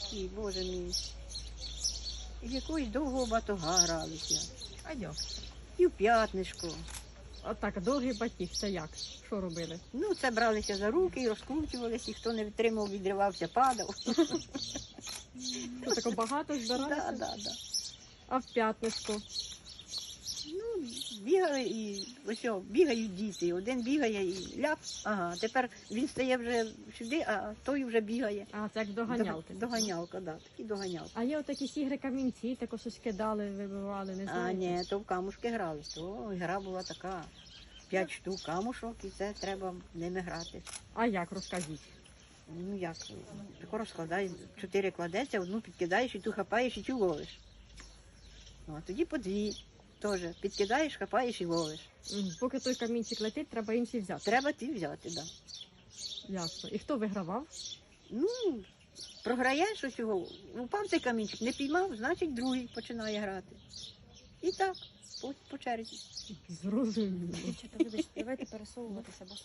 які, боже мій. В якоїсь довгого батога гралися. А як? І в п'ятнишко. Отак, довгий батіг, це як? Що робили? Ну, це бралися за руки і розкручувалися, і хто не витримав, відривався, падав. Ну, тако багато збиралися? Так, так, так. А в п'ятничку? Бігали і ось о, бігають діти. Один бігає і ляп. Ага, тепер він стає вже сюди, а той вже бігає. А, це як доганялки. Дог- Доганялка, да, такі доганялки. А є отакі ігри камінці, тако щось кидали, вибивали, не А ні, то в камушки грали. То гра була така. П'ять штук камушок, і це треба ними грати. А як, розкажіть? Ну як, тако розкладаєш, чотири кладеться, одну підкидаєш і ту хапаєш і цю ловиш. Ну, а тоді по дві. Теж підкидаєш, хапаєш і ловиш. Мгм. Поки той камінчик летить, треба інший взяти. Треба ті взяти, так. Да. Ясно. І хто вигравав? Ну, програєш ось його, упав цей камінчик, не піймав, значить другий починає грати. І так, по, по черзі. Зрозуміло. Дівчата, вибачте, давайте пересовуватися, бо